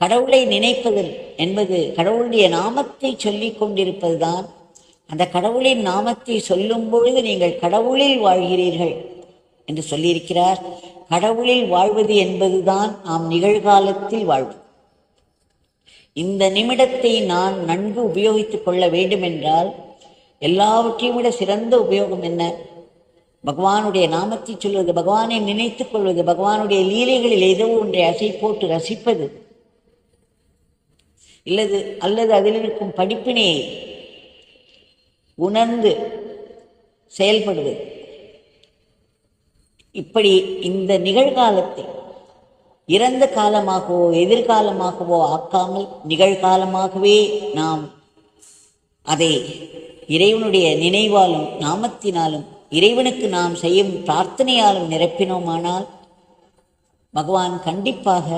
கடவுளை நினைப்பதில் என்பது கடவுளுடைய நாமத்தை சொல்லிக் கொண்டிருப்பதுதான். அந்த கடவுளின் நாமத்தை சொல்லும் பொழுது நீங்கள் கடவுளில் வாழ்கிறீர்கள் என்று சொல்லியிருக்கிறார். கடவுளில் வாழ்வது என்பதுதான் நாம் நிகழ்காலத்தில் வாழ்வது இந்த நிமிடத்தை நான் நன்கு உபயோகித்துக் கொள்ள வேண்டும் என்றால் எல்லாவற்றையும் விட சிறந்த உபயோகம் என்ன? பகவானுடைய நாமத்தை சொல்வது பகவானை நினைத்துக் கொள்வது பகவானுடைய லீலைகளில் ஏதோ ஒன்றை அசை போட்டு ரசிப்பது. இல்லது அல்லது அதில் இருக்கும் படிப்பினையை உணர்ந்து செயல்படுவது இப்படி இந்த நிகழ்காலத்தை இறந்த காலமாகவோ எதிர்காலமாகவோ ஆக்காமல் நிகழ்காலமாகவே நாம் அதை இறைவனுடைய நினைவாலும் நாமத்தினாலும் இறைவனுக்கு நாம் செய்யும் பிரார்த்தனையாலும் நிரப்பினோமானால் பகவான் கண்டிப்பாக